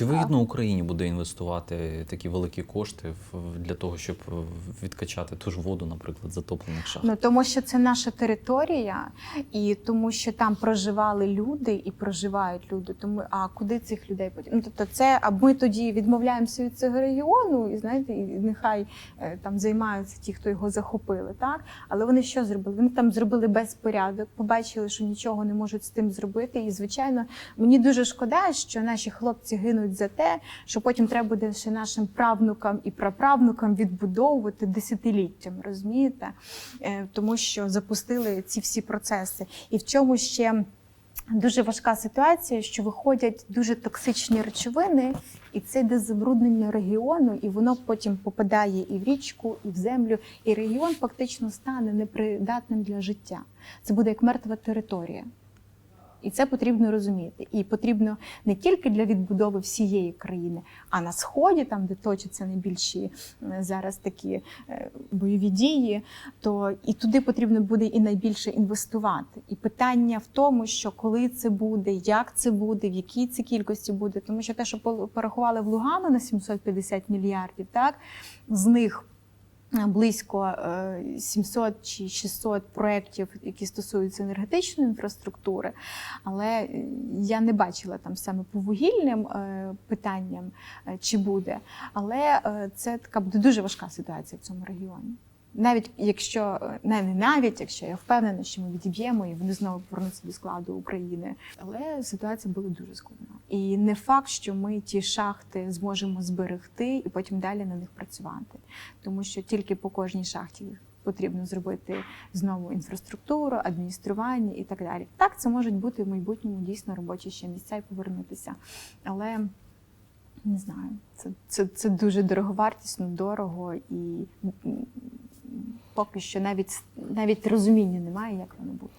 Чи вигідно Україні буде інвестувати такі великі кошти для того, щоб е, відкачати ту ж воду, наприклад, затоплених шахт? Ну тому що це наша територія, і тому що там проживали люди і проживають люди. Тому а куди цих людей потім? Ну тобто, це а ми тоді відмовляємося від цього регіону, і знаєте, і нехай е, там займаються ті, хто його захопили, так але вони що зробили? Вони там зробили безпорядок, побачили, що нічого не можуть з тим зробити. І звичайно, мені дуже шкода, що наші хлопці гинуть за те, що потім треба буде ще нашим правнукам і праправнукам відбудовувати десятиліттями, розумієте? Е, Тому що запустили ці всі процеси. І в чому ще дуже важка ситуація, що виходять дуже токсичні речовини, і це йде забруднення регіону, і воно потім попадає і в річку, і в землю, і регіон фактично стане непридатним для життя. Це буде як мертва територія. І це потрібно розуміти. І потрібно не тільки для відбудови всієї країни, а на сході, там де точаться найбільші е, зараз такі е, бойові дії, то і туди потрібно буде і найбільше інвестувати. І питання в тому, що коли це буде, як це буде, в якій це кількості буде, тому що те, що порахували в Лугану на 750 мільярдів, так з них близько е, 700 чи 600 проєктів, які стосуються енергетичної інфраструктури, але е, я не бачила там саме по вугільним е, питанням, е, чи буде. Але е, це така буде дуже важка ситуація в цьому регіоні. Навіть якщо е, не навіть, якщо я впевнена, що ми відіб'ємо і вони знову повернуться до складу України, але ситуація була дуже складна. І не факт, що ми ті шахти зможемо зберегти і потім далі на них працювати, тому що тільки по кожній шахті потрібно зробити знову інфраструктуру, адміністрування і так далі. Так, це можуть бути в майбутньому дійсно робочі ще місця і повернутися. Але не знаю, це, це, це дуже дороговартісно, дорого і поки що навіть навіть розуміння немає, як воно буде.